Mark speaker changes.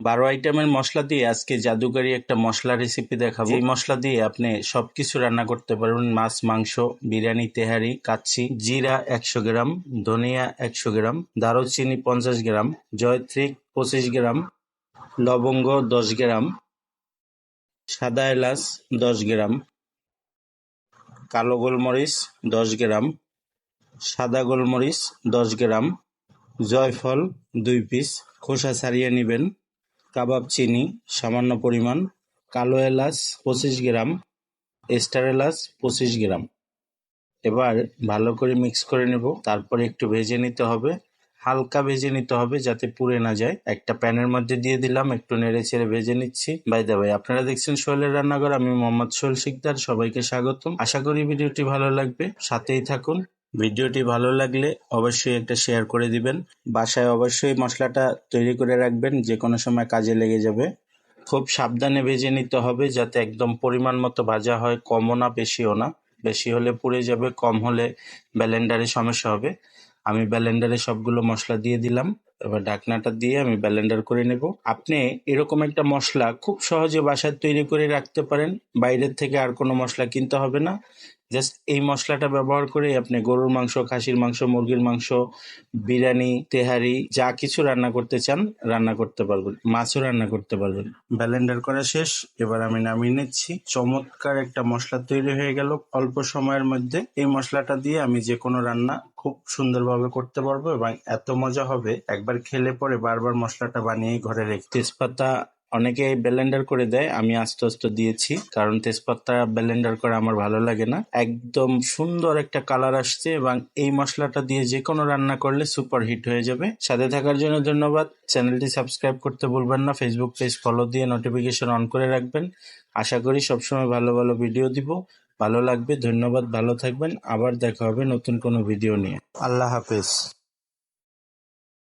Speaker 1: বারো আইটেমের মশলা দিয়ে আজকে জাদুকারি একটা মশলা রেসিপি দেখাবো। এই মশলা দিয়ে আপনি সবকিছু রান্না করতে পারবেন। মাছ, মাংস, বিরিয়ানি, তেহারি কাচ্ছি জিরা একশো গ্রাম, ধনিয়া একশো গ্রাম, দারুচিনি পঞ্চাশ গ্রাম জয়ত্রিক পঁচিশ গ্রাম, লবঙ্গ দশ গ্রাম, সাদা এলাচ দশ গ্রাম, কালো গোলমরিচ দশ গ্রাম, সাদা গোলমরিচ দশ গ্রাম, জয়ফল দুই পিস খোসা ছাড়িয়ে নেবেন। কাবাব চিনি, সামান্য পরিমাণ, কালো এলাচ পঁচিশ গ্রাম স্টার এলাচ পঁচিশ গ্রাম। এবার ভালো করে মিক্স করে নেব, তারপরে একটু ভেজে নিতে হবে। হালকা ভেজে নিতে হবে যাতে পুড়ে না যায়। একটা প্যানের মধ্যে দিয়ে দিলাম, একটু নেড়ে ছেড়ে ভেজে নিচ্ছি। বাই দা ভাই আপনারা দেখছেন সোহেলের রান্নাঘর, আমি মোহাম্মদ সোহেল শিকদার, সবাইকে স্বাগতম। আশা করি ভিডিওটি ভালো লাগবে। সাথেই থাকুন। ভিডিওটি ভালো লাগলে অবশ্যই একটা শেয়ার করে দিবেন। বাসায় অবশ্যই মশলাটা তৈরি করে রাখবেন যে কোনো সময় কাজে লেগে যাবে। খুব সাবধানে ভেজে নিতে হবে যাতে একদম পরিমাণ মতো ভাজা হয়, কমও না, বেশিও না। বেশি হলে পুড়ে যাবে, কম হলে ব্যালেন্ডারে সমস্যা হবে। আমি ব্যালেন্ডারে সবগুলো মশলা দিয়ে দিলাম। এবার ঢাকনাটা দিয়ে আমি ব্যালেন্ডার করে নেব। আপনি এরকম একটা মশলা খুব সহজে বাসায় তৈরি করে রাখতে পারেন। বাইরের থেকে আর কোনো মশলা কিনতে হবে না। জাস্ট এই মশলাটা ব্যবহার করে আপনি গরুর মাংস খাসির মাংস মুরগির মাংস বিরিয়ানি তেহারি যা কিছু রান্না করতে চান রান্না করতে পারবেন মাছও রান্না করতে পারবেন। ব্যালেন্ডার করা শেষ এবার আমি নামিয়ে নিচ্ছি। চমৎকার একটা মশলা তৈরি হয়ে গেল। অল্প সময়ের মধ্যে এই মশলাটা দিয়ে আমি যে কোনো রান্না খুব সুন্দরভাবে করতে পারব এবং এত মজা হবে একবার খেলে পরে বারবার মশলাটা বানিয়ে ঘরে রেখে। তেজপাতা অনেকে ব্লেন্ডার করে দেয়, আমি আস্তে আস্তে দিয়েছি, কারণ তেজপাতা ব্লেন্ডার করা আমার ভালো লাগে না। একদম সুন্দর একটা কালার আসছে এবং এই মশলাটা দিয়ে যে কোনো রান্না করলে সুপার হিট হয়ে যাবে। সাথে থাকার জন্য ধন্যবাদ। চ্যানেলটি সাবস্ক্রাইব করতে ভুলবেন না। ফেসবুক পেজ ফলো দিয়ে নোটিফিকেশন অন করে রাখবেন। আশা করি সবসময় ভালো ভালো ভিডিও দিব। ভালো লাগবে, ধন্যবাদ। ভালো থাকবেন। আবার দেখা হবে নতুন কোনো ভিডিও নিয়ে। আল্লাহ হাফেজ।